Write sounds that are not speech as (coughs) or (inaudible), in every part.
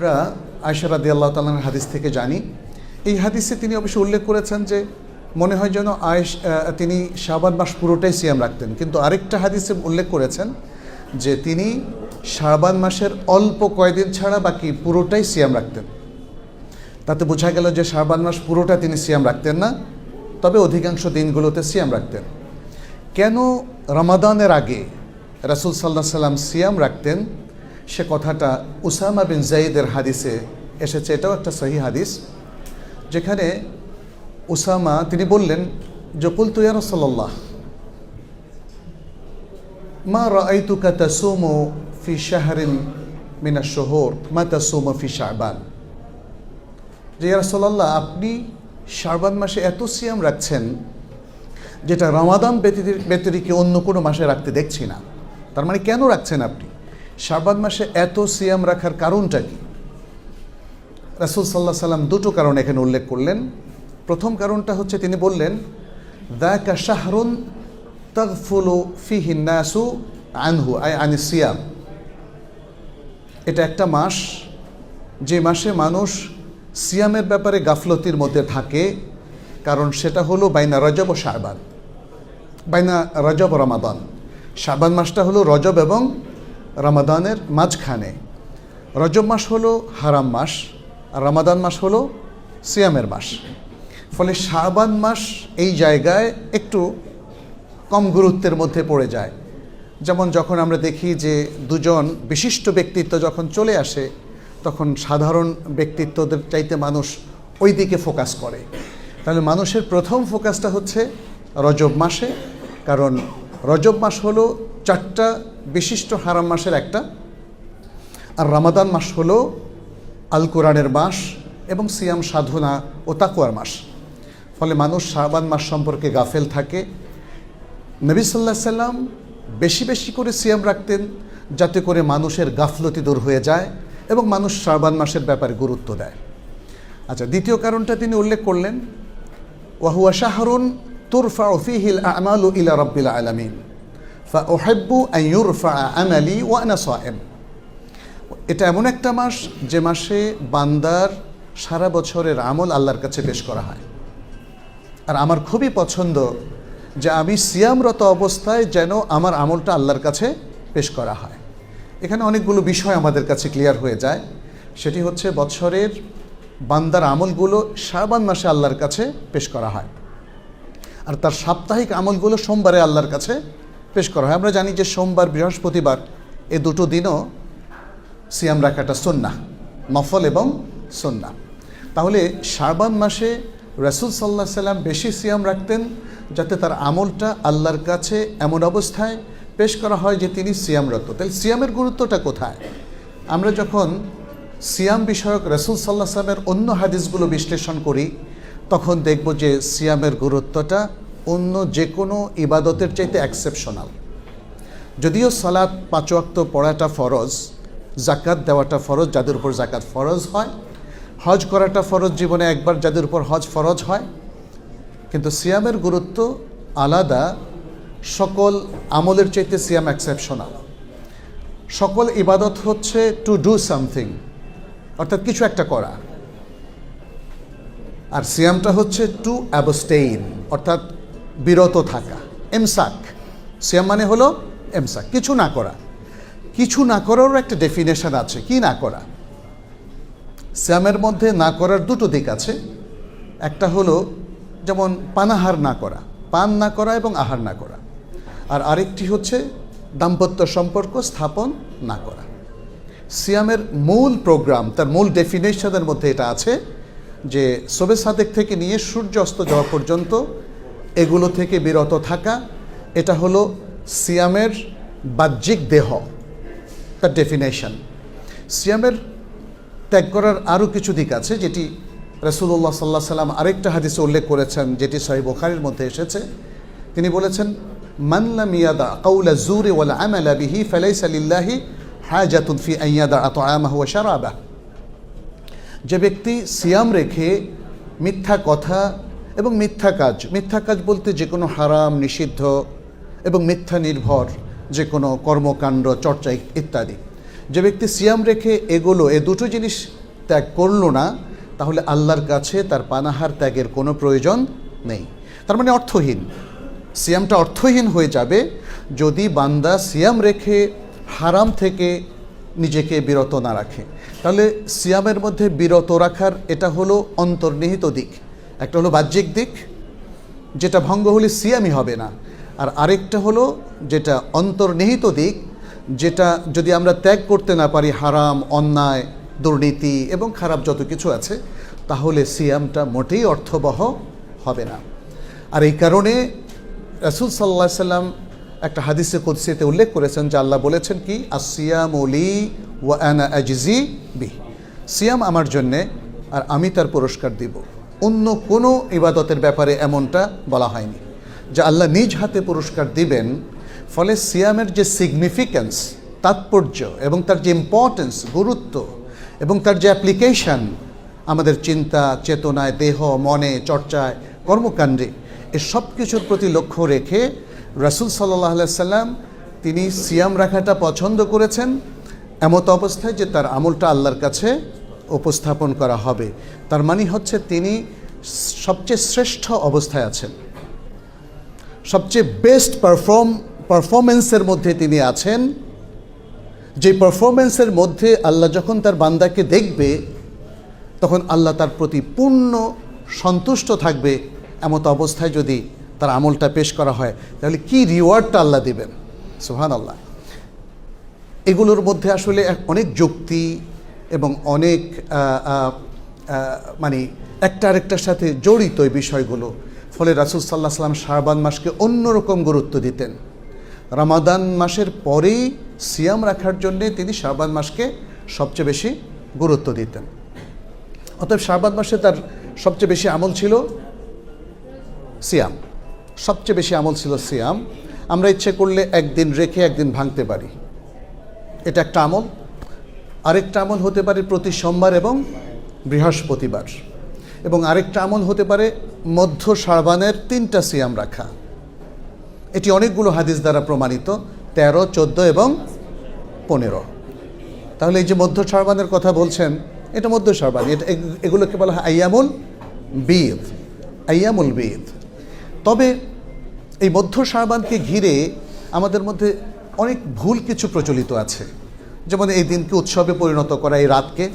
আমরা আয়সারাদি আল্লাহ তালার হাদিস থেকে জানি। এই হাদিসে তিনি অবশ্য উল্লেখ করেছেন যে, মনে হয় যেন আয়েশ তিনি শাবান মাস পুরোটাই সিয়াম রাখতেন। কিন্তু আরেকটা হাদিসে উল্লেখ করেছেন যে, তিনি শাবান মাসের অল্প কয়দিন ছাড়া বাকি পুরোটাই সিয়াম রাখতেন। তাতে বোঝা গেল যে, শাবান মাস পুরোটা তিনি সিয়াম রাখতেন না, তবে অধিকাংশ দিনগুলোতে সিয়াম রাখতেন। কেন রমাদানের আগে রাসুল সাল্লাহ সাল্লাম সিয়াম রাখতেন? সে কথাটা উসামা বিন জাইদের হাদিসে এসেছে। এটাও একটা সহি হাদিস, যেখানে উসামা, তিনি বললেন যে, কুলতু ইয়া রাসূলুল্লাহ, মা রাআইতুকা তাসুমু ফি শাহরিন মিনা আশ-শুহুর মা তাসুমু ফি শাবান। যে, ইয়া রাসূলুল্লাহ, আপনি শাবান মাসে এত সিয়াম রাখছেন যেটা রমাদান ব্যতিরিকে অন্য কোনো মাসে রাখতে দেখছি না। তার মানে কেন রাখছেন আপনি? শাবান মাসে এত সিয়াম রাখার কারণটা কি? রাসুল সাল্লাহ সাল্লাম দুটো কারণ এখানে উল্লেখ করলেন। প্রথম কারণটা হচ্ছে তিনি বললেন দ্যাকা শাহরুন তগফুলু ফিহি নাসু আনহু, আই আনি সিয়াম। এটা একটা মাস, যে মাসে মানুষ সিয়ামের ব্যাপারে গাফলতির মধ্যে থাকে, কারণ সেটা হলো বাইনা রজব ও শাহবান বাইনা রজব রমাদান। শাবান মাসটা হলো রজব এবং রমাদানের মাঝখানে। রজব মাস হলো হারাম মাস, আর রমাদান মাস হলো সিয়ামের মাস। ফলে শাবান মাস এই জায়গায় একটু কম গুরুত্বের মধ্যে পড়ে যায়। যেমন যখন আমরা দেখি যে দুজন বিশিষ্ট ব্যক্তিত্ব যখন চলে আসে, তখন সাধারণ ব্যক্তিত্বদের চাইতে মানুষ ওই দিকে ফোকাস করে। তাহলে মানুষের প্রথম ফোকাসটা হচ্ছে রজব মাসে, কারণ রজব মাস হলো চারটা বিশিষ্ট হারাম মাসের একটা। আর রামাদান মাস হলো আল কোরআনের মাস এবং সিয়াম, সাধনা ও তাকুয়ার মাস। ফলে মানুষ শাবান মাস সম্পর্কে গাফেল থাকে। নবী সাল্লাহ সাল্লাম বেশি বেশি করে সিয়াম রাখতেন যাতে করে মানুষের গাফলতি দূর হয়ে যায় এবং মানুষ শাবান মাসের ব্যাপারে গুরুত্ব দেয়। আচ্ছা দ্বিতীয় কারণটা তিনি উল্লেখ করলেন ওয়াহুয়া শাহরুন তুরফা ফিহিল আমালু ইলা রব্বিল আলামিন। ফা ওহেব্বু আইয়ুরফা আমালি ওয়ানা সায়েম এটা এমন একটা মাস যে মাসে বান্দার সারা বছরের আমল আল্লাহর কাছে পেশ করা হয়। আর আমার খুবই পছন্দ যে আমি সিয়ামরত অবস্থায় যেন আমার আমলটা আল্লাহর কাছে পেশ করা হয়। এখানে অনেকগুলো বিষয় আমাদের কাছে ক্লিয়ার হয়ে যায়। সেটি হচ্ছে বছরের বান্দার আমলগুলো শাবান মাসে আল্লাহর কাছে পেশ করা হয়। আর তার সাপ্তাহিক আমলগুলো সোমবারে আল্লাহর কাছে পেশ করা হয়। আমরা জানি যে সোমবার, বৃহস্পতিবার এ দুটো দিনও সিয়াম রাখাটা সন্না নফল এবং সন্না তাহলে শাবান মাসে রাসুল সাল্লাহ সাল্লাম বেশি সিয়াম রাখতেন যাতে তার আমলটা আল্লাহর কাছে এমন অবস্থায় পেশ করা হয় যে তিনি সিয়ামরত। তাহলে সিয়ামের গুরুত্বটা কোথায়? আমরা যখন সিয়াম বিষয়ক রসুল সাল্লাহ সাল্লামের অন্য হাদিসগুলো বিশ্লেষণ করি, তখন দেখব যে সিয়ামের গুরুত্বটা অন্য যে কোনো ইবাদতের চাইতে এক্সেপশনাল যদিও সালাদ পাঁচ ওয়াক্ত পড়াটা ফরজ জাকাত দেওয়াটা ফরজ, যাদের উপর জাকাত ফরজ হয়, হজ করাটা ফরজ জীবনে একবার যাদের উপর হজ ফরজ হয়, কিন্তু সিয়ামের গুরুত্ব আলাদা, সকল আমলের চাইতে সিয়াম এক্সেপশনাল সকল ইবাদত হচ্ছে টু ডু সামথিং অর্থাৎ কিছু একটা করা। আর সিয়ামটা হচ্ছে টু অ্যাবস্টেইন অর্থাৎ বিরত থাকা। এমসাক। সিয়াম মানে হলো এমসাক। কিছু না করা। কিছু না করারও একটা ডেফিনেশন আছে। কি না করা? সিয়ামের মধ্যে না করার দুটো দিক আছে। একটা হলো যেমন পানাহার না করা। পান না করা এবং আহার না করা। আর আরেকটি হচ্ছে দাম্পত্য সম্পর্ক স্থাপন না করা। সিয়ামের মূল প্রোগ্রাম তার মূল ডেফিনেশনের মধ্যে এটা আছে যে সোবে সাদেক থেকে নিয়ে সূর্য অস্ত যাওয়া পর্যন্ত এগুলো থেকে বিরত থাকা, এটা হলো সিয়ামের বাহ্যিক দেহ তার ডেফিনেশন সিয়ামের ত্যাগ করার আরও কিছু দিক আছে, যেটি রসুল্লাহ সাল্লাহ সাল্লাম আরেকটা হাদিসে উল্লেখ করেছেন, যেটি সাহেব বোখারির মধ্যে এসেছে। তিনি বলেছেন মানলা মিয়াদা কৌলা জুরে ওয়ালা আমালা বিহি ফালাইসা লিল্লাহি হাজাতুন ফি আইয়াদা আত আমাহ ওয়া শারাবাহ। যে ব্যক্তি সিয়াম রেখে মিথ্যা কথা এবং মিথ্যা কাজ। মিথ্যা কাজ বলতে যে কোনো হারাম, নিষিদ্ধ এবং মিথ্যা নির্ভর, যে কোনো কর্মকাণ্ড, চর্চা ইত্যাদি। যে ব্যক্তি সিয়াম রেখে এগুলো, এ দুটো জিনিস ত্যাগ করল না, তাহলে আল্লাহর কাছে তার পানাহার ত্যাগের কোনো প্রয়োজন নেই। তার মানে অর্থহীন। সিয়ামটা অর্থহীন হয়ে যাবে যদি বান্দা সিয়াম রেখে হারাম থেকে নিজেকে বিরত না রাখে। তাহলে সিয়ামের মধ্যে বিরত রাখার এটা হলো অন্তর্নিহিত দিক। একটা হলো বাহ্যিক দিক, যেটা ভঙ্গ হলে সিয়ামই হবে না। আর আরেকটা হলো যেটা অন্তর্নিহিত দিক, যেটা যদি আমরা ত্যাগ করতে না পারি, হারাম, অন্যায়, দুর্নীতি এবং খারাপ যত কিছু আছে, তাহলে সিয়ামটা মোটেই অর্থবহ হবে না। আর এই কারণে রাসুল সাল্লাহ সাল্লাম একটা হাদিসে কুদসিতে উল্লেখ করেছেন যে আল্লাহ বলেছেন কি? আসিয়াম ওলি ওয়া আনা আজিজি বি সিয়াম আমার জন্যে আর আমি তার পুরস্কার দিব। অন্য কোনো ইবাদতের ব্যাপারে এমনটা বলা হয়নি। যে আল্লাহ নিজ হাতে পুরস্কার দিবেন, ফলে সিয়ামের যে সিগনিফিক্যান্স তাৎপর্য এবং তার যে ইম্পর্টেন্স গুরুত্ব এবং তার যে অ্যাপ্লিকেশন আমাদের চিন্তা, চেতনায়, দেহ, মনে, চর্চায়, কর্মকাণ্ডে, এ সব কিছুর প্রতি লক্ষ্য রেখে রাসুল সাল্লাহ সাল্লাম তিনি সিয়াম রাখাটা পছন্দ করেছেন। এমত অবস্থায় যে তার আমলটা আল্লাহর কাছে উপস্থাপন করা হবে। তার মানে হচ্ছে তিনি সবচেয়ে শ্রেষ্ঠ অবস্থায় আছেন। সবচেয়ে বেস্ট পারফর্ম পারফরমেন্সের মধ্যে তিনি আছেন। যে পারফরমেন্সের মধ্যে আল্লাহ যখন তার বান্দাকে দেখবে, তখন আল্লাহ তার প্রতি পূর্ণ সন্তুষ্ট থাকবে এমত অবস্থায় যদি তার আমলটা পেশ করা হয়। তাহলে কি রিওয়ার্ডটা আল্লাহ দেবেন? সুহান আল্লাহ এগুলোর মধ্যে আসলে অনেক যুক্তি এবং অনেক মানে একটা আরেকটার সাথে জড়িত এই বিষয়গুলো। ফলে রাসুল সাল্লাহ সাল্লাম শাহবান মাসকে অন্যরকম গুরুত্ব দিতেন। রামাদান মাসের পরেই সিয়াম রাখার জন্যে তিনি শাহবান মাসকে সবচেয়ে বেশি গুরুত্ব দিতেন। অতএব শাহবান মাসে তার সবচেয়ে বেশি আমল ছিল সিয়াম। সবচেয়ে বেশি আমল ছিল সিয়াম। আমরা ইচ্ছে করলে একদিন রেখে একদিন ভাঙতে পারি। এটা একটা আমল। আরেকটা আমল হতে পারে প্রতি সোমবার এবং বৃহস্পতিবার। এবং আরেকটা আমল হতে পারে মধ্য শাহবানের তিনটা সিয়াম রাখা। এটি অনেকগুলো হাদিস দ্বারা প্রমাণিত, তেরো, চোদ্দ এবং পনেরো। তাহলে এই যে মধ্য শাহবানের কথা বলছেন, এটা মধ্য শাহবান এটা এগুলোকে বলা হয় আইয়ামুল বিদ আইয়ামুল বিদ তবে এই মধ্য শাহবানকে ঘিরে আমাদের মধ্যে অনেক ভুল কিছু প্রচলিত আছে। যেমন এই দিনকে উৎসবে পরিণত করা, এই রাতকে,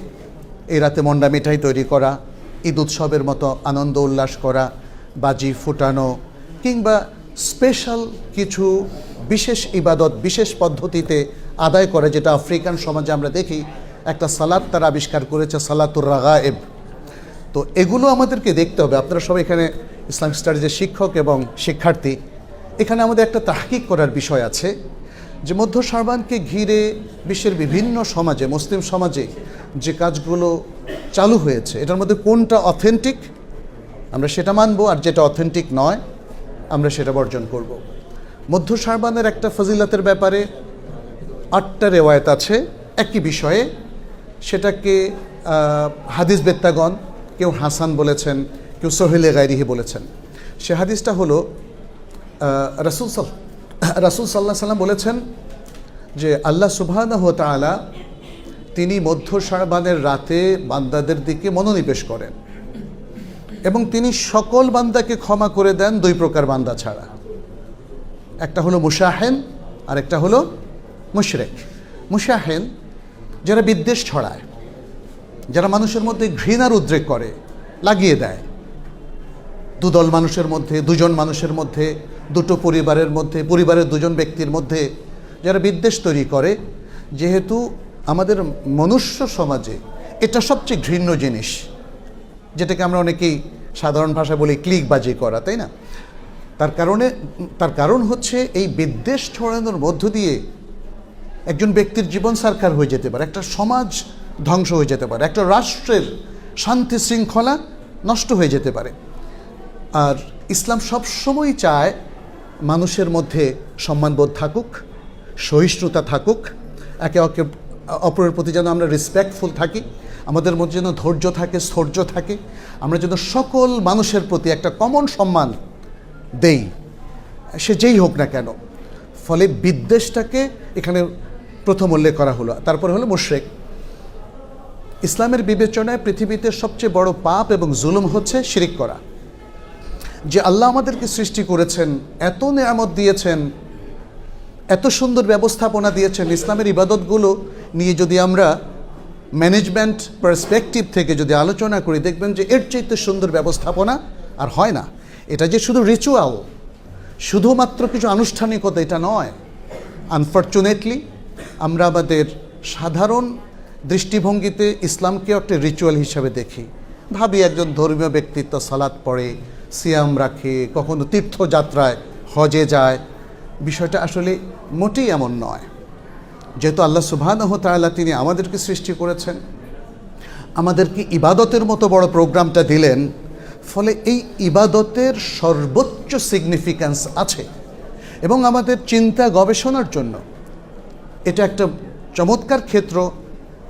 এই রাতে মন্ডা মিঠাই তৈরি করা, ঈদ উৎসবের মতো আনন্দ উল্লাস করা, বাজি ফুটানো, কিংবা স্পেশাল কিছু বিশেষ ইবাদত, বিশেষ পদ্ধতিতে আদায় করে, যেটা আফ্রিকান সমাজে আমরা দেখি, একটা সালাদ তারা আবিষ্কার করেছে, সালাতুর রাগায়েব। তো এগুলো আমাদেরকে দেখতে হবে। আপনারা সবাই এখানে ইসলাম স্টাডিজের শিক্ষক এবং শিক্ষার্থী। এখানে আমাদের একটা তাহকিক করার বিষয় আছে। যে মধ্য সারবানকে ঘিরে বিশ্বের বিভিন্ন সমাজে, মুসলিম সমাজে যে কাজগুলো চালু হয়েছে, এটার মধ্যে কোনটা অথেন্টিক আমরা সেটা মানবো, আর যেটা অথেন্টিক নয়, আমরা সেটা বর্জন করব। মধ্য সারবানের একটা ফজিলতের ব্যাপারে আটটা রেওয়ায়ত আছে, একই বিষয়ে। সেটাকে হাদিস বেত্তাগণ, কেউ হাসান বলেছেন, কেউ সোহেলে গাইরিহি বলেছেন। সে হাদিসটা হলো রাসূল সাল (coughs) রাসুল সাল্লাহ সাল্লাম বলেছেন যে আল্লাহ সুবহানাহ ওয়া তাআলা তিনি মধ্য শাবানের রাতে বান্দাদের দিকে মনোনিবেশ করেন এবং তিনি সকল বান্দাকে ক্ষমা করে দেন দুই প্রকার বান্দা ছাড়া। একটা হলো মুশাহেন আর একটা হলো মুশরেক। মুশাহেন যারা বিদ্বেষ ছড়ায়, যারা মানুষের মধ্যে ঘৃণার উদ্রেক করে, লাগিয়ে দেয়। দুদল মানুষের মধ্যে, দুজন মানুষের মধ্যে দুটো পরিবারের মধ্যে, পরিবারের দুজন ব্যক্তির মধ্যে যারা বিদ্বেষ তৈরি করে, যেহেতু আমাদের মনুষ্য সমাজে এটা সবচেয়ে ঘৃণ্য জিনিস, যেটাকে আমরা অনেকেই সাধারণ ভাষায় বলি ক্লিক বাজি করা, তাই না? তার কারণে, তার কারণ হচ্ছে এই বিদ্বেষ ছড়ানোর মধ্য দিয়ে একজন ব্যক্তির জীবন সারকার হয়ে যেতে পারে, একটা সমাজ ধ্বংস হয়ে যেতে পারে, একটা রাষ্ট্রের শান্তি শৃঙ্খলা নষ্ট হয়ে যেতে পারে। আর ইসলাম সবসময় চায় মানুষের মধ্যে সম্মানবোধ থাকুক, সহিষ্ণুতা থাকুক, একে অকে অপরের প্রতি যেন আমরা রেসপেক্টফুল থাকি, আমাদের মধ্যে যেন ধৈর্য থাকে, স্থৈর্য থাকে, আমরা যেন সকল মানুষের প্রতি একটা কমন সম্মান দেই। সে যেই হোক না কেন, ফলে বিদ্বেষটাকে এখানে প্রথম উল্লেখ করা হলো। তারপরে হলো মুশরেক। ইসলামের বিবেচনায় পৃথিবীতে সবচেয়ে বড় পাপ এবং জুলুম হচ্ছে শিরিক করা। যে আল্লাহ আমাদেরকে সৃষ্টি করেছেন, এত নেয়ামত দিয়েছেন, এত সুন্দর ব্যবস্থাপনা দিয়েছেন, ইসলামের ইবাদতগুলো নিয়ে যদি আমরা ম্যানেজমেন্ট পার্সপেক্টিভ থেকে যদি আলোচনা করি, দেখবেন যে এর চাইতে সুন্দর ব্যবস্থাপনা আর হয় না। এটা যে শুধু রিচুয়াল শুধুমাত্র কিছু আনুষ্ঠানিকতা, এটা নয়। আনফর্চুনেটলি আমরা আমাদের সাধারণ দৃষ্টিভঙ্গিতে ইসলামকে একটা রিচুয়াল হিসাবে দেখি। ভাবি একজন ধর্মীয় ব্যক্তিত্ব সালাদ পড়ে সিয়াম রাখে, কখনো তীর্থযাত্রায় হজে যায়। বিষয়টা আসলে মোটেই এমন নয়। যেহেতু আল্লাহ সুবহানাহু তাআলা তিনি আমাদেরকে সৃষ্টি করেছেন, আমাদেরকে ইবাদতের মতো বড় প্রোগ্রামটা দিলেন, ফলে এই ইবাদতের সর্বোচ্চ সিগনিফিক্যান্স আছে। এবং আমাদের চিন্তা গবেষণার জন্য এটা একটা চমৎকার ক্ষেত্র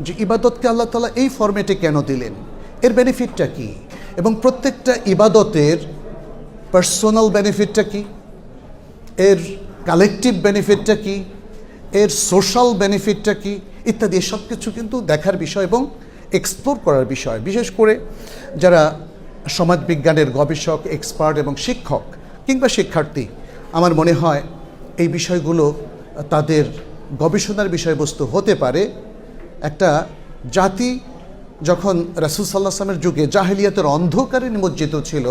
যে ইবাদতকে আল্লাহ তালা এই ফরম্যাটে কেন দিলেন, এর বেনিফিটটা কি? এবং প্রত্যেকটা ইবাদতের পার্সোনাল বেনিফিটটা কি? এর কালেকটিভ বেনিফিটটা কি? এর সোশ্যাল বেনিফিটটা কি? ইত্যাদি সব কিছু কিন্তু দেখার বিষয় এবং এক্সপ্লোর করার বিষয়। বিশেষ করে যারা সমাজবিজ্ঞানের গবেষক এক্সপার্ট এবং শিক্ষক কিংবা শিক্ষার্থী, আমার মনে হয় এই বিষয়গুলো তাদের গবেষণার বিষয়বস্তু হতে পারে। একটা জাতি যখন রাসুল সাল্লাহ আসলামের যুগে জাহেলিয়াতের অন্ধকারে নিমজ্জিত ছিল,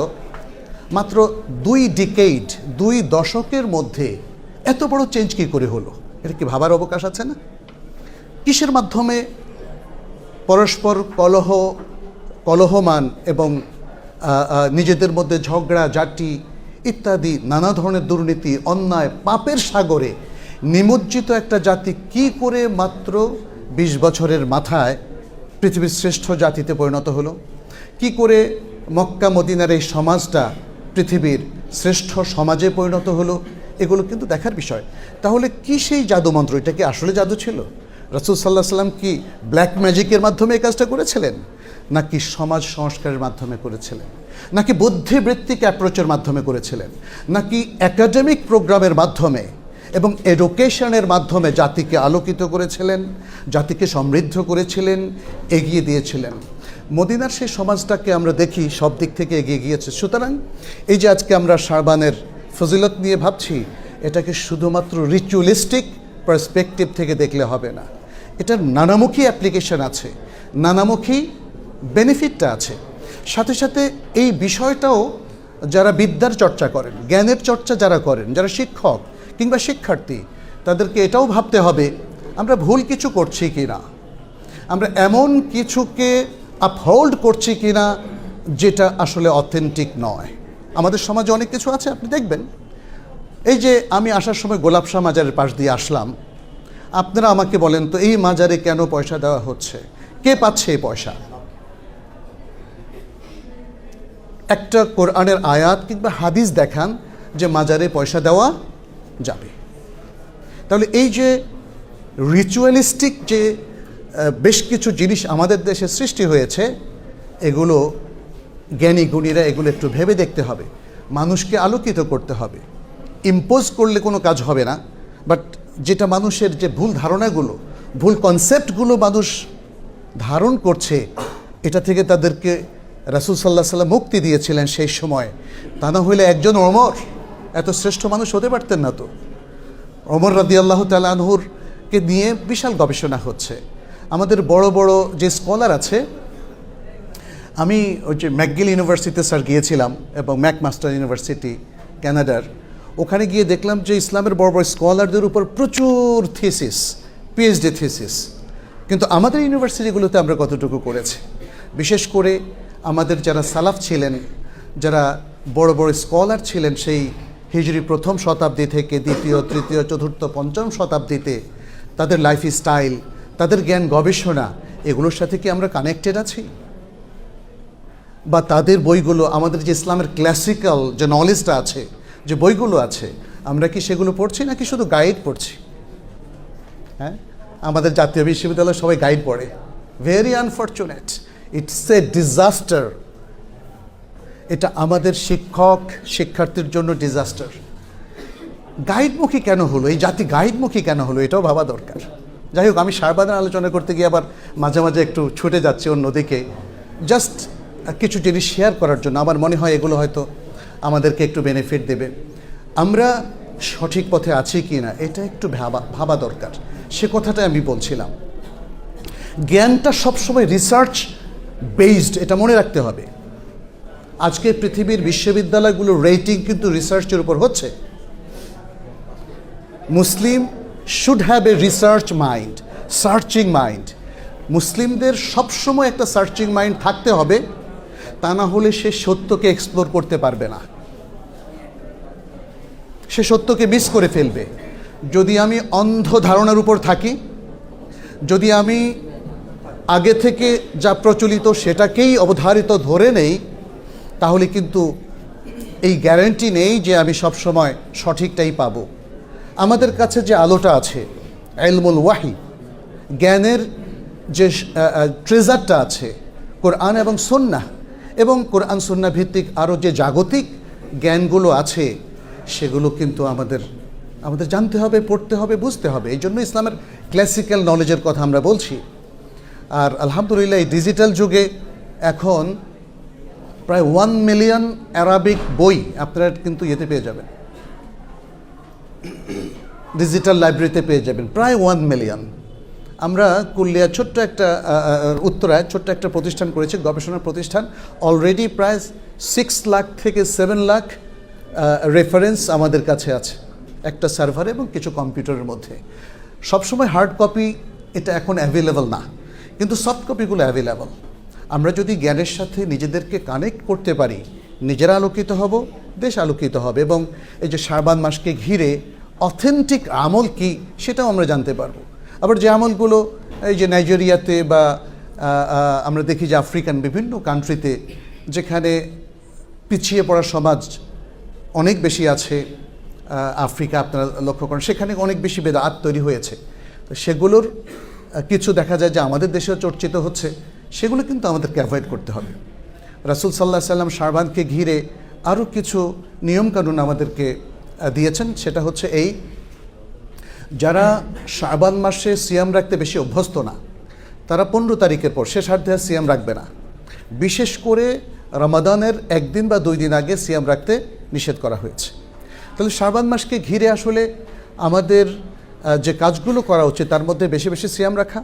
মাত্র দুই ডিকেইড দুই দশকের মধ্যে এত বড় চেঞ্জ কী করে হলো? এটা কি ভাবার অবকাশ আছে না? কিসের মাধ্যমে পরস্পর কলহ, কলহমান এবং নিজেদের মধ্যে ঝগড়া, জাটি ইত্যাদি নানা ধরনের দুর্নীতি, অন্যায়, পাপের সাগরে নিমজ্জিত একটা জাতি কি করে মাত্র বিশ বছরের মাথায় পৃথিবীর শ্রেষ্ঠ জাতিতে পরিণত হলো। কি করে মক্কা, মদিনার এই সমাজটা পৃথিবীর শ্রেষ্ঠ সমাজে পরিণত হলো, এগুলো কিন্তু দেখার বিষয়। তাহলে কি সেই জাদুমন্ত্র? এটা কি আসলে জাদু ছিল? রসুল সাল্লাহ সাল্লাম কি ব্ল্যাক ম্যাজিকের মাধ্যমে এই কাজটা করেছিলেন? নাকি সমাজ সংস্কারের মাধ্যমে করেছিলেন? নাকি বুদ্ধিবৃত্তিক অ্যাপ্রোচের মাধ্যমে করেছিলেন? নাকি একাডেমিক প্রোগ্রামের মাধ্যমে? এবং এডুকেশনের মাধ্যমে জাতিকে আলোকিত করেছিলেন, জাতিকে সমৃদ্ধ করেছিলেন, এগিয়ে দিয়েছিলেন। মদিনার সেই সমাজটাকে আমরা দেখি, সব দিক থেকে এগিয়ে গিয়েছে। সুতরাং এই যে আজকে আমরা শারবানের ফজিলত নিয়ে ভাবছি, এটাকে শুধুমাত্র রিচুয়ালিস্টিক পার্সপেক্টিভ থেকে দেখলে হবে না। এটার নানামুখী অ্যাপ্লিকেশন আছে, নানামুখী বেনিফিটটা আছে। সাথে সাথে এই বিষয়টাও যারা বিদ্যার চর্চা করেন, জ্ঞানের চর্চা যারা করেন, যারা শিক্ষক কিংবা শিক্ষার্থী, তাদেরকে এটাও ভাবতে হবে, আমরা ভুল কিছু করছি কি না আমরা এমন কিছুকে আপহোল্ড করছি কি না যেটা আসলে অথেন্টিক নয়? আমাদের সমাজে অনেক কিছু আছে, আপনি দেখবেন। এই যে আমি আসার সময় গোলাপ শাহ মাজারের পাশ দিয়ে আসলাম, আপনারা আমাকে বলেন, তো এই মাজারে কেন পয়সা দেওয়া হচ্ছে? কে পাচ্ছে এই পয়সা? একটা কোরআনের আয়াত কিংবা হাদিস দেখান যে মাজারে পয়সা দেওয়া যাবে। তাহলে এই যে রিচুয়ালিস্টিক যে বেশ কিছু জিনিস আমাদের দেশে সৃষ্টি হয়েছে, এগুলো জ্ঞানী গুণীরা এগুলো একটু ভেবে দেখতে হবে। মানুষকে আলোকিত করতে হবে। ইম্পোজ করলে কোনো কাজ হবে না বাট যেটা মানুষের যে ভুল ধারণাগুলো, ভুল কনসেপ্টগুলো মানুষ ধারণ করছে, এটা থেকে তাদেরকে রাসুল সাল্লাহ সাল্লাম মুক্তি দিয়েছিলেন সেই সময়। তা না হইলে একজন অমর এত শ্রেষ্ঠ মানুষ হতে পারতেন না তো। অমর রাদি আল্লাহ তালানহুরকে নিয়ে বিশাল গবেষণা হচ্ছে। আমাদের বড় বড় যে স্কলার আছে, আমি ওই যে ম্যাকগিল ইউনিভার্সিটিতে স্যার গিয়েছিলাম এবং ম্যাকমাস্টার ইউনিভার্সিটি কানাডার ওখানে গিয়ে দেখলাম যে ইসলামের বড় বড় স্কলারদের উপর প্রচুর থিসিস পিএইচডি থিসিস। কিন্তু আমাদের ইউনিভার্সিটিগুলোতে আমরা কতটুকু করেছি? বিশেষ করে আমাদের যারা সালাফ ছিলেন, যারা বড় বড় স্কলার ছিলেন সেই হিজরি প্রথম শতাব্দী থেকে দ্বিতীয়, তৃতীয়, চতুর্থ, পঞ্চম শতাব্দীতে তাদের লাইফ স্টাইল তাদের জ্ঞান গবেষণা, এগুলোর সাথে কি আমরা কানেক্টেড আছি? বা তাদের বইগুলো, আমাদের যে ইসলামের ক্লাসিক্যাল যে নলেজটা আছে, যে বইগুলো আছে, আমরা কি সেগুলো পড়ছি নাকি শুধু গাইড পড়ছি? হ্যাঁ? আমাদের জাতীয় বিশ্ববিদ্যালয়ে সবাই গাইড পড়ে। Very unfortunate it's a disaster এটা আমাদের শিক্ষক শিক্ষার্থীর জন্য ডিজাস্টার গাইডমুখী কেন হলো? এই জাতি গাইডমুখী কেন হলো? এটাও ভাবা দরকার। যাই হোক, আমি সারবাদের আলোচনা করতে গিয়ে আবার মাঝে মাঝে একটু ছুটে যাচ্ছি অন্যদিকে জাস্ট কিছু জিনিস শেয়ার করার জন্য। আমার মনে হয় এগুলো হয়তো আমাদেরকে একটু বেনিফিট দেবে। আমরা সঠিক পথে আছি কি না, এটা একটু ভাবা ভাবা দরকার। সে কথাটা আমি বলছিলাম। জ্ঞানটা সবসময় রিসার্চ বেসড এটা মনে রাখতে হবে। আজকে পৃথিবীর বিশ্ববিদ্যালয়গুলোর রেটিং কিন্তু রিসার্চের উপর হচ্ছে। Muslim should have a research mind searching mind মুসলিমদের সবসময় একটা সার্চিং মাইন্ড থাকতে হবে, তা না হলে সে সত্যকে এক্সপ্লোর করতে পারবে না। সে সত্যকে মিস করে ফেলবে। যদি আমি অন্ধ ধারণার উপর থাকি, যদি আমি আগে থেকে যা প্রচলিত সেটাকেই অবধারিত ধরে নেই তাহলে কিন্তু এই গ্যারেন্টি নেই যে আমি সবসময় সঠিকটাই পাবো। আমাদের কাছে যে আলোটা আছে এলমুল ওয়াহি, জ্ঞানের যে ট্রেজারটা আছে, কোরআন এবং সন্না এবং কোরআন সন্না ভিত্তিক আরও যে জাগতিক জ্ঞানগুলো আছে, সেগুলো কিন্তু আমাদের আমাদের জানতে হবে, পড়তে হবে, বুঝতে হবে। এই জন্য ইসলামের ক্লাসিক্যাল নলেজের কথা আমরা বলছি। আর আলহামদুলিল্লাহ এই ডিজিটাল যুগে এখন প্রায় ওয়ান মিলিয়ন অ্যারাবিক বই আপনারা কিন্তু ইয়েতে পেয়ে যাবেন। ডিজিটাল লাইব্রেরিতে পেয়ে যাবেন, প্রায় ওয়ান মিলিয়ন আমরা কুল্লিয়া ছোট্ট একটা উত্তরায় ছোট্ট একটা প্রতিষ্ঠান করেছি, গবেষণা প্রতিষ্ঠান। অলরেডি প্রায় সিক্স লাখ থেকে সেভেন লাখ রেফারেন্স আমাদের কাছে আছে একটা সার্ভার এবং কিছু কম্পিউটারের মধ্যে। সবসময় হার্ড কপি এটা এখন অ্যাভেলেবল না। কিন্তু সফট কপিগুলো অ্যাভেলেবল আমরা যদি জ্ঞানের সাথে নিজেদেরকে কানেক্ট করতে পারি, নিজেরা আলোকিত হব, দেশ আলোকিত হবে এবং এই যে শারবান মাসকে ঘিরে অথেন্টিক আমল কি সেটাও আমরা জানতে পারব। আবার যে আমলগুলো এই যে নাইজেরিয়াতে বা আমরা দেখি যে আফ্রিকান বিভিন্ন কান্ট্রিতে যেখানে পিছিয়ে পড়া সমাজ অনেক বেশি আছে আফ্রিকা আপনারা লক্ষ্য করেন, সেখানে অনেক বেশি বেদাত তৈরি হয়েছে। তো সেগুলোর কিছু দেখা যায় যে আমাদের দেশেও চর্চিত হচ্ছে। সেগুলো কিন্তু আমাদেরকে অ্যাভয়েড করতে হবে। রাসুল সাল্লাহ সাল্লাম শারবানকে ঘিরে আরও কিছু নিয়মকানুন আমাদেরকে দিয়েছেন। সেটা হচ্ছে এই, যারা শাবান মাসে সিয়াম রাখতে বেশি অভ্যস্ত না, তারা পনেরো তারিখের পর শেষ হার্ধে আর সিয়াম রাখবে না। বিশেষ করে রমাদানের একদিন বা দুই দিন আগে সিয়াম রাখতে নিষেধ করা হয়েছে। তাহলে শাবান মাসকে ঘিরে আসলে আমাদের যে কাজগুলো করা উচিত, তার মধ্যে বেশি বেশি সিয়াম রাখা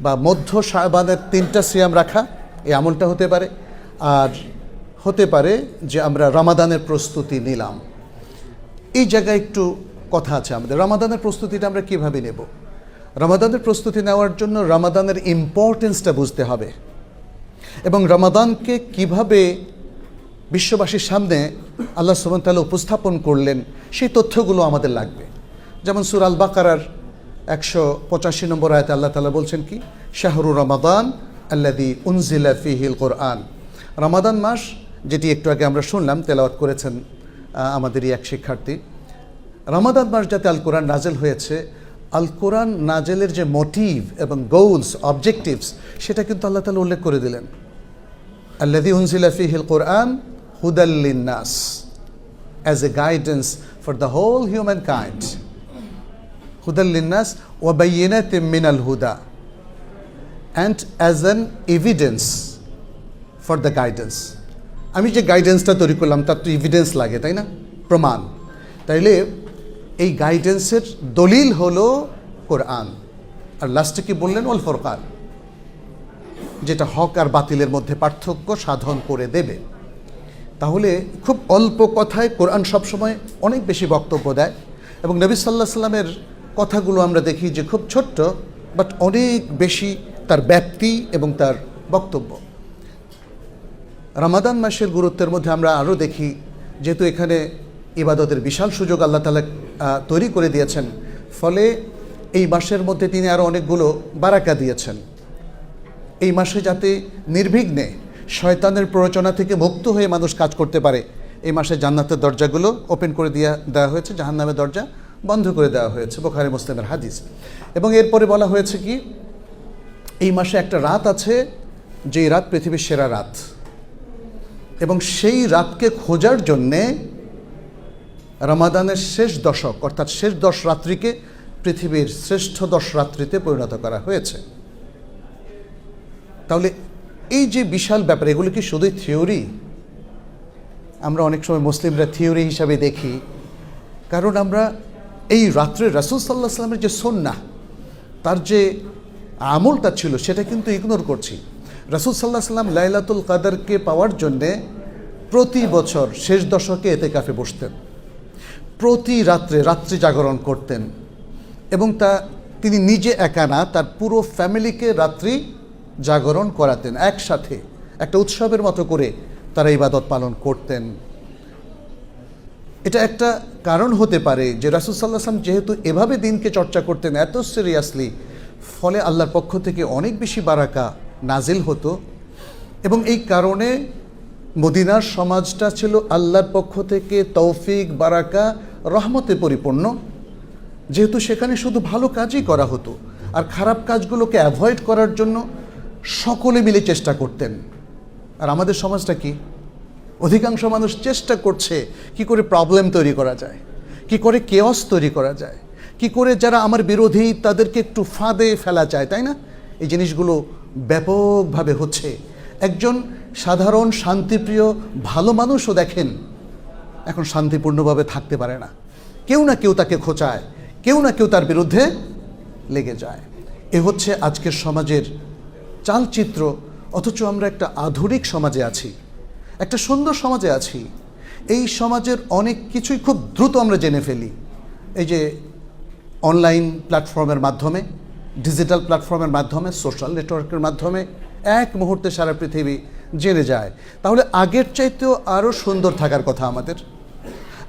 বা মধ্য শাবানের তিনটা সিয়াম রাখা এই আমলটা হতে পারে। আর হতে পারে যে আমরা রামাদানের প্রস্তুতি নিলাম। এই জায়গায় একটু কথা আছে আমাদের। রমাদানের প্রস্তুতিটা আমরা কীভাবে নেব? রমাদানের প্রস্তুতি নেওয়ার জন্য রামাদানের ইম্পর্টেন্সটা বুঝতে হবে। এবং রমাদানকে কীভাবে বিশ্ববাসীর সামনে আল্লাহ সুমতাল উপস্থাপন করলেন, সেই তথ্যগুলো আমাদের লাগবে। যেমন সুরাল বাকারার একশো পঁচাশি নম্বর আয়তে আল্লাহ তালা বলছেন কি? শাহরু রমাদান আল্লাদি উনজিলা ফিহিল কোরআন। রমাদান মাস, যেটি একটু আগে আমরা শুনলাম, তেলাওয়াত করেছেন আমাদেরই এক শিক্ষার্থী। রমাদান মাস যাতে আল কোরআন নাজেল হয়েছে, আল কোরআন নাজেলের যে মোটিভ এবং গোলস অবজেক্টিভস সেটা কিন্তু আল্লাহ তালা উল্লেখ করে দিলেন। আল্লাদি উনজিলা ফিহিল কোরআন হুদাল্লিন নাস as a guidance for the whole human kind ওয়াবাইনাত মিনাল হুদা and as an evidence for the guidance আমি যে গাইডেন্সটা তৈরি করলাম, তার তো এভিডেন্স লাগে, তাই না? প্রমাণ। তাইলে এই গাইডেন্সের দলিল হলো কোরআন। আর লাস্টে কি বললেন? ওল ফরকান। যেটা হক আর বাতিলের মধ্যে পার্থক্য সাধন করে দেবে। তাহলে খুব অল্প কথায় কোরআন সবসময় অনেক বেশি বক্তব্য দেয়। এবং নবী সাল্লাহ সাল্লামের কথাগুলো আমরা দেখি যে খুব ছোট্ট বাট অনেক বেশি তার ব্যাপ্তি এবং তার বক্তব্য। রামাদান মাসের গুরুত্বের মধ্যে আমরা আরও দেখি, যেহেতু এখানে ইবাদতের বিশাল সুযোগ আল্লাহ তালা তৈরি করে দিয়েছেন। ফলে এই মাসের মধ্যে তিনি আরও অনেকগুলো বারাকা দিয়েছেন। এই মাসে যাতে নির্বিঘ্নে শয়তানের প্ররোচনা থেকে মুক্ত হয়ে মানুষ কাজ করতে পারে, এই মাসে জান্নাতের দরজাগুলো ওপেন করে দেওয়া দেওয়া হয়েছে, জাহান্নামের দরজা। বন্ধ করে দেওয়া হয়েছে, বোখারি মুসলিমের হাদিস। এবং এরপরে বলা হয়েছে কি, এই মাসে একটা রাত আছে, যেই রাত পৃথিবীর সেরা রাত। এবং সেই রাতকে খোঁজার জন্যে রমাদানের শেষ দশক, অর্থাৎ শেষ দশ রাত্রিকে পৃথিবীর শ্রেষ্ঠ দশ রাত্রিতে পরিণত করা হয়েছে। তাহলে এই যে বিশাল ব্যাপার, এগুলো কি শুধুই থিওরি? আমরা অনেক সময় মুসলিমরা থিওরি হিসাবে দেখি। কারণ আমরা এই রাত্রে রাসুল সাল্লাহ সাল্লামের যে সন্না তার যে আমলটা ছিল, সেটা কিন্তু ইগনোর করছি। রাসুল সাল্লাহ সাল্লাম লাইলাতুল কাদারকে পাওয়ার জন্যে প্রতি বছর শেষ দশকে এতে কাফে বসতেন। প্রতি রাত্রে রাত্রি জাগরণ করতেন। এবং তা তিনি নিজে একা না, তার পুরো ফ্যামিলিকে রাত্রি জাগরণ করাতেন একসাথে। একটা উৎসবের মতো করে তারা ইবাদত পালন করতেন। এটা একটা কারণ হতে পারে যে রাসুল সাল্লাহাম যেহেতু এভাবে দিনকে চর্চা করতেন এত সিরিয়াসলি, ফলে আল্লাহর পক্ষ থেকে অনেক বেশি বারাকা নাজিল হতো এবং এই কারণে মদিনার সমাজটা ছিল আল্লাহর পক্ষ থেকে তৌফিক, বারাকা, রহমতে পরিপূর্ণ। যেহেতু সেখানে শুধু ভালো কাজই করা হতো আর খারাপ কাজগুলোকে অ্যাভয়েড করার জন্য সকলে মিলে চেষ্টা করতেন। আর আমাদের সমাজটা কি? অধিকাংশ মানুষ চেষ্টা করছে কি করে প্রবলেম তৈরি করা যায়, কি করে কেয়স তৈরি করা যায়, কি করে যারা আমার বিরোধী তাদেরকে একটু ফাঁদে ফেলা যায়, তাই না? এই জিনিসগুলো ব্যাপকভাবে হচ্ছে। একজন সাধারণ, শান্তিপ্রিয়, ভালো মানুষও দেখেন, এখন শান্তিপূর্ণভাবে থাকতে পারে না। কেউ না কেউ তাকে খোঁচায়, কেউ না কেউ তার বিরুদ্ধে লেগে যায়। এ হচ্ছে আজকের সমাজের চালচিত্র, অথচ আমরা একটা আধুনিক সমাজে আছি। একটা সুন্দর সমাজে আছি। এই সমাজের অনেক কিছুই খুব দ্রুত আমরা জেনে ফেলি। এই যে অনলাইন প্ল্যাটফর্মের মাধ্যমে, ডিজিটাল প্ল্যাটফর্মের মাধ্যমে, সোশ্যাল নেটওয়ার্কের মাধ্যমে এক মুহূর্তে সারা পৃথিবী জেনে যায়। তাহলে আগের চাইতেও আরও সুন্দর থাকার কথা আমাদের,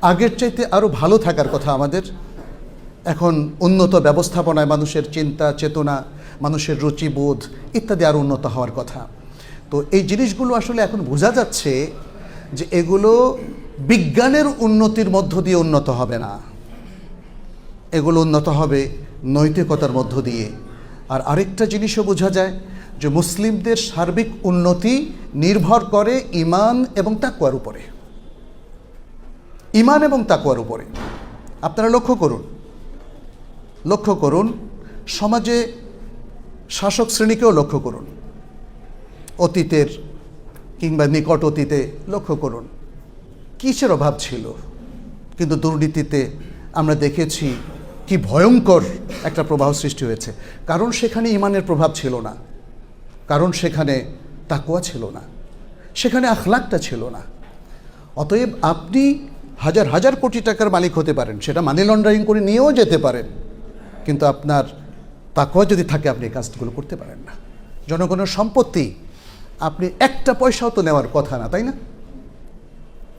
আগের চাইতে আরও ভালো থাকার কথা আমাদের। এখন উন্নত ব্যবস্থাপনায় মানুষের চিন্তা, চেতনা, মানুষের রুচিবোধ ইত্যাদি আরও উন্নত হওয়ার কথা। তো এই জিনিসগুলো আসলে এখন বোঝা যাচ্ছে যে এগুলো বিজ্ঞানের উন্নতির মধ্য দিয়ে উন্নত হবে না। এগুলো উন্নত হবে নৈতিকতার মধ্য দিয়ে। আর আরেকটা জিনিসও বোঝা যায় যে মুসলিমদের সার্বিক উন্নতি নির্ভর করে ইমান এবং তাকুয়ার উপরে। ইমান এবং তাকুয়ার উপরে। আপনারা লক্ষ্য করুন। লক্ষ্য করুন, সমাজে শাসক শ্রেণীকেও লক্ষ্য করুন। অতীতের কিংবা নিকট অতীতে লক্ষ্য করুন। কিসের অভাব ছিল? কিন্তু দুর্নীতিতে আমরা দেখেছি কি ভয়ঙ্কর একটা প্রবাহ সৃষ্টি হয়েছে। কারণ সেখানে ইমানের প্রভাব ছিল না। কারণ সেখানে তাকুয়া ছিল না। সেখানে আখলাকটা ছিল না। অতএব আপনি হাজার হাজার কোটি টাকার মালিক হতে পারেন, সেটা মানি লন্ডারিং করে নিয়েও যেতে পারেন। কিন্তু আপনার তাকুয়া যদি থাকে, আপনি এই কাজগুলো করতে পারেন না। জনগণের সম্পত্তি আপনি একটা পয়সাও তো নেওয়ার কথা না, তাই না?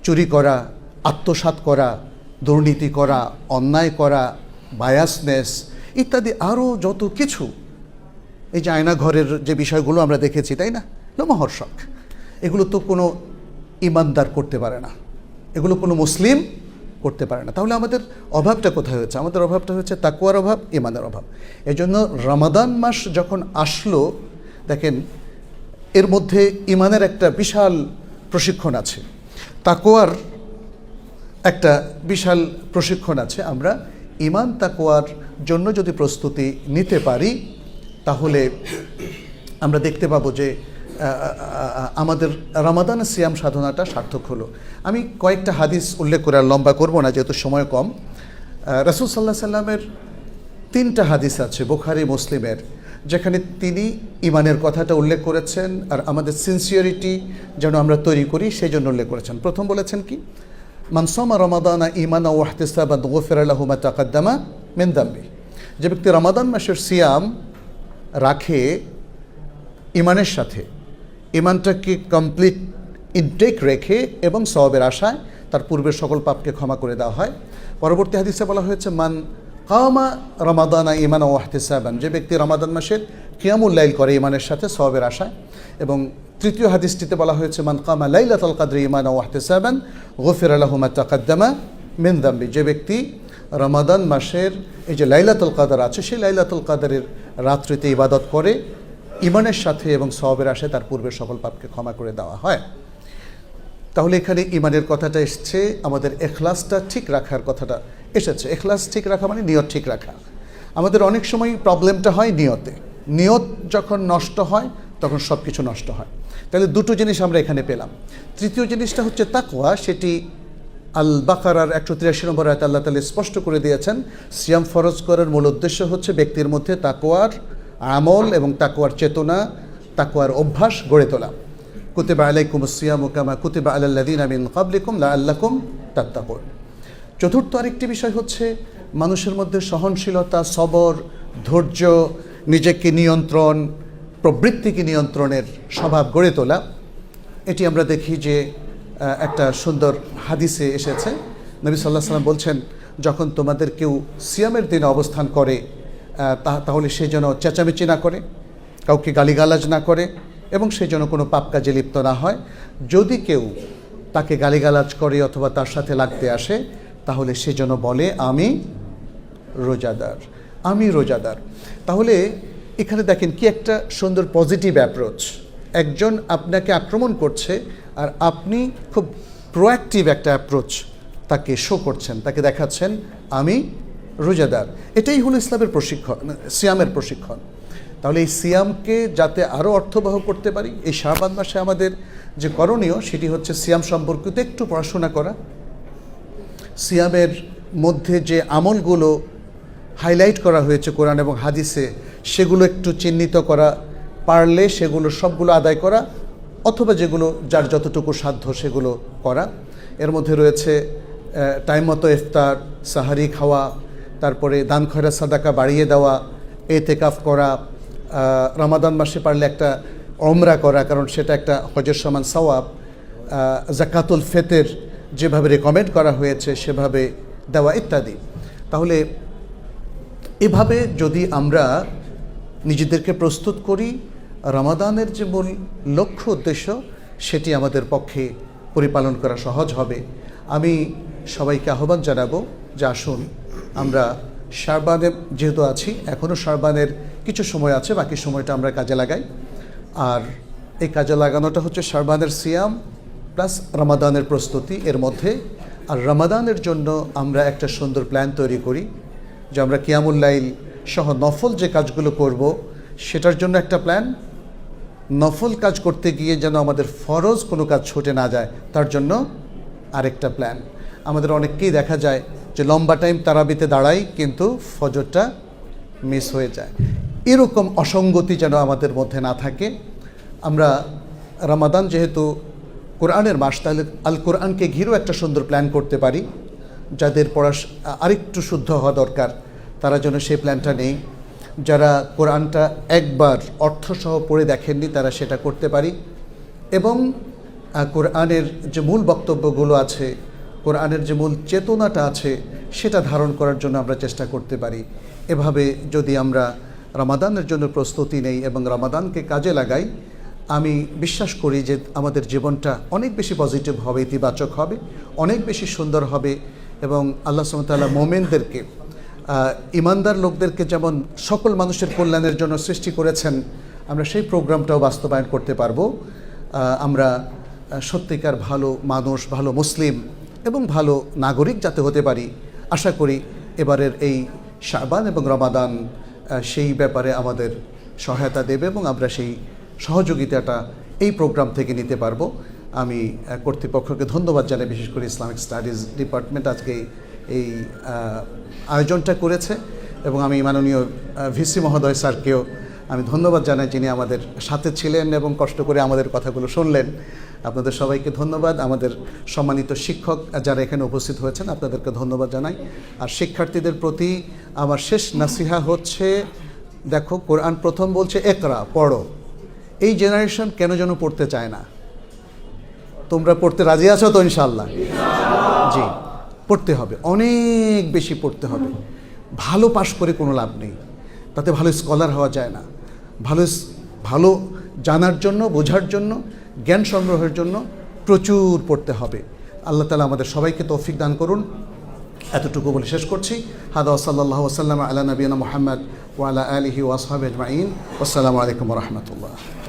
চুরি করা, আত্মসাৎ করা, দুর্নীতি করা, অন্যায় করা বায়াসনেস ইত্যাদি আরও যত কিছু, এই যে আয়নাঘরের যে বিষয়গুলো আমরা দেখেছি, তাই না? লোমহর্ষক। এগুলো তো কোনো ইমানদার করতে পারে না। এগুলো কোনো মুসলিম করতে পারে না। তাহলে আমাদের অভাবটা কোথায় হয়েছে? আমাদের অভাবটা হচ্ছে তাকুয়ার অভাব, ইমানের অভাব। এজন্য রমাদান মাস যখন আসলো, দেখেন এর মধ্যে ইমানের একটা বিশাল প্রশিক্ষণ আছে। তাকোয়ার একটা বিশাল প্রশিক্ষণ আছে। আমরা ইমান তাকোয়ার জন্য যদি প্রস্তুতি নিতে পারি, তাহলে আমরা দেখতে পাবো যে আমাদের রামাদান সিয়াম সাধনাটা সার্থক হলো। আমি কয়েকটা হাদিস উল্লেখ করে আর লম্বা করব না, যেহেতু সময় কম। রসুল সাল্লাহ সাল্লামের তিনটা হাদিস আছে, বোখারি, মুসলিমের। যেখানে তিনি ইমানের কথাটা উল্লেখ করেছেন আর আমাদের সিনসিয়ারিটি যেন আমরা তৈরি করি, সেই জন্য উল্লেখ করেছেন। প্রথম বলেছেন কি? মানসমা রমাদানা ইমানা ওয়াহতিসাবাদ গোফের আল্লাহুমা তাকাদ্দামা মেন্দাম্বি যে ব্যক্তি রমাদান মাসের সিয়াম রাখে ইমানের সাথে, ইমানটাকে কমপ্লিট ইনটেক রেখে এবং সওয়াবের আশায় তার পূর্বের সকল পাপকে ক্ষমা করে দেওয়া হয়। পরবর্তী হাদিসে বলা হয়েছে, মান কামা রমাদানা ইমান ও আহতেসাবান যে ব্যক্তি রমাদান মাসের কিয়ামুল্লাইল করে ইমানের সাথে সওয়াবের আশায়। এবং তৃতীয় হাদিসটিতে বলা হয়েছে, মান কামা লাইলাতুল কাদরি ইমান ও আহতেসাবান গফির আলহুমা তাকাদ্দামা মেনদাম্বি যে ব্যক্তি রমাদান মাসের এই যে লাইলাতুল কাদার আছে, সেই লাইলাতুল কাদারের রাত্রিতে ইবাদত করে, ইমানের সাথে এবং সবের আশায় তার পূর্বের সকল পাপকে ক্ষমা করে দেওয়া হয়। তাহলে এখানে ইমানের কথাটা এসছে, আমাদের এখলাসটা ঠিক রাখার কথাটা এসেছে। এখলাস ঠিক রাখা মানে নিয়ত ঠিক রাখা। আমাদের অনেক সময় প্রবলেমটা হয় নিয়তে। নিয়ত যখন নষ্ট হয়, তখন সব কিছু নষ্ট হয়। তাহলে দুটো জিনিস আমরা এখানে পেলাম। তৃতীয় জিনিসটা হচ্ছে তাকওয়া, সেটি আল বাকারার একশো তিরাশি নম্বর আয়ত আল্লাহ তালা স্পষ্ট করে দিয়েছেন, সিয়াম ফরজ করার মূল উদ্দেশ্য হচ্ছে ব্যক্তির মধ্যে তাকোয়ার আমল এবং তাকোয়ার চেতনা তাকোয়ার অভ্যাস গড়ে তোলা। কুতিবা আলাইকুম সিয়াম কামা কুতিবা আলাল্লাদিন আমিন কাবলিকুম লা আল্লাকুম তাত্তাকুন চতুর্থ আরেকটি বিষয় হচ্ছে মানুষের মধ্যে সহনশীলতা, সবর, ধৈর্য, নিজেকে নিয়ন্ত্রণ, প্রবৃত্তিকে নিয়ন্ত্রণের স্বভাব গড়ে তোলা। এটি আমরা দেখি যে একটা সুন্দর হাদিসে এসেছে। নবী সাল্লাহ সাল্লাম বলছেন, যখন তোমাদের কেউ সিয়ামের দিনে অবস্থান করে তাহলে সে যেন চেঁচামেচি না করে, কাউকে গালিগালাজ না করে এবং সে যেন কোনো পাপ কাজে লিপ্ত না হয়। যদি কেউ তাকে গালিগালাজ করে অথবা তার সাথে লাগতে আসে, তাহলে সে যেন বলে, আমি রোজাদার আমি রোজাদার। তাহলে এখানে দেখেন কি একটা সুন্দর পজিটিভ অ্যাপ্রোচ একজন আপনাকে আক্রমণ করছে আর আপনি খুব প্রোঅ্যাক্টিভ একটা অ্যাপ্রোচ তাকে শো করছেন, তাকে দেখাচ্ছেন, আমি রোজাদার। এটাই হলো ইসলামের প্রশিক্ষণ সিয়ামের প্রশিক্ষণ। তাহলে এই সিয়ামকে যাতে আরও অর্থবহ করতে পারি, এই শাহবান মাসে আমাদের যে করণীয় সেটি হচ্ছে সিয়াম সম্পর্কিত একটু পড়াশোনা করা। সিয়ামের মধ্যে যে আমলগুলো হাইলাইট করা হয়েছে কোরআন এবং হাদিসে, সেগুলো একটু চিহ্নিত করা, পারলে সেগুলো সবগুলো আদায় করা, অথবা যেগুলো যার যতটুকু সাধ্য সেগুলো করা। এর মধ্যে রয়েছে টাইম মতো ইফতার, সাহারি খাওয়া, তারপরে দান খয়রা সাদাকা বাড়িয়ে দেওয়া, এতেকাফ করা রমাদান মাসে পারলে একটা অমরা করা, কারণ সেটা একটা হজের সমান সওয়াব। জাকাতুল ফেতের যেভাবে রেকমেন্ড করা হয়েছে, সেভাবে দেওয়া ইত্যাদি। তাহলে এভাবে যদি আমরা নিজেদেরকে প্রস্তুত করি, রমাদানের যে মূল লক্ষ্য, উদ্দেশ্য, সেটি আমাদের পক্ষে পরিপালন করা সহজ হবে। আমি সবাইকে আহ্বান জানাব যে আসুন, আমরা শারবানে যেহেতু আছি এখনও শারবানের কিছু সময় আছে, বাকি সময়টা আমরা কাজে লাগাই। আর এই কাজে লাগানোটা হচ্ছে শারবানের সিয়াম প্লাস রমাদানের প্রস্তুতি এর মধ্যে। আর রমাদানের জন্য আমরা একটা সুন্দর প্ল্যান তৈরি করি যে আমরা কিয়ামুল্লাইল সহ নফল যে কাজগুলো করব, সেটার জন্য একটা প্ল্যান। নফল কাজ করতে গিয়ে যেন আমাদের ফরজ কোনো কাজ ছুটে না যায়, তার জন্য আরেকটা প্ল্যান। আমাদের অনেককেই দেখা যায় যে লম্বা টাইম তারাবিতে দাঁড়াই কিন্তু ফজরটা মিস হয়ে যায়। এরকম অসঙ্গতি যেন আমাদের মধ্যে না থাকে। আমরা রামাদান যেহেতু কোরআনের মাস, তাহলে আল কোরআনকে ঘিরেও একটা সুন্দর প্ল্যান করতে পারি। যাদের পড়া আরেকটু শুদ্ধ হওয়া দরকার, তারা যেন সেই প্ল্যানটা নেই। যারা কোরআনটা একবার অর্থসহ পড়ে দেখেননি, তারা সেটা করতে পারি। এবং কোরআনের যে মূল বক্তব্যগুলো আছে, কোরআনের যে মূল চেতনাটা আছে, সেটা ধারণ করার জন্য আমরা চেষ্টা করতে পারি। এভাবে যদি আমরা রমাদানের জন্য প্রস্তুতি নেই এবং রমাদানকে কাজে লাগাই, আমি বিশ্বাস করি যে আমাদের জীবনটা অনেক বেশি পজিটিভ হবে, ইতিবাচক হবে, অনেক বেশি সুন্দর হবে এবং আল্লাহ সুমতাল্লাহ মোমেনদেরকে ইমানদার লোকদেরকে যেমন সকল মানুষের কল্যাণের জন্য সৃষ্টি করেছেন, আমরা সেই প্রোগ্রামটাও বাস্তবায়ন করতে পারব। আমরা সত্যিকার ভালো মানুষ, ভালো মুসলিম এবং ভালো নাগরিক যাতে হতে পারি, আশা করি এবারের এই শাবান এবং রমাদান সেই ব্যাপারে আমাদের সহায়তা দেবে এবং আমরা সেই সহযোগিতাটা এই প্রোগ্রাম থেকে নিতে পারব। আমি কর্তৃপক্ষকে ধন্যবাদ জানাই, বিশেষ করে ইসলামিক স্টাডিজ ডিপার্টমেন্ট আজকে এই- আয়োজনটা করেছে এবং আমি মাননীয় ভিসি মহোদয় স্যারকেও আমি ধন্যবাদ জানাই যিনি আমাদের সাথে ছিলেন এবং কষ্ট করে আমাদের কথাগুলো শুনলেন। আপনাদের সবাইকে ধন্যবাদ। আমাদের সম্মানিত শিক্ষক যারা এখানে উপস্থিত হয়েছেন, আপনাদেরকে ধন্যবাদ জানাই। আর শিক্ষার্থীদের প্রতি আমার শেষ নাসিহা হচ্ছে, দেখো, কোরআন প্রথম বলছে, একরা, পড়ো। এই জেনারেশন কেন যেন পড়তে চায় না? তোমরা পড়তে রাজি আছো তো ইনশাল্লাহ জি, পড়তে হবে, অনেক বেশি পড়তে হবে। ভালো পাশ করে কোনো লাভ নেই। তাতে ভালো স্কলার হওয়া যায় না। ভালো ভালো জানার জন্য, বোঝার জন্য, জ্ঞান সংগ্রহের জন্য প্রচুর পড়তে হবে। আল্লাহ তালা আমাদের সবাইকে তৌফিক দান করুন। এতটুকু বলে শেষ করছি। হাদা সাল্লাহ ওসাল্লাম আল্লাহ নবীনা মোহাম্মদ ওয়ালা আলহি ওয়াসহাব আজমাইন। আসসালামু আলাইকুম রহমতুল্লাহ।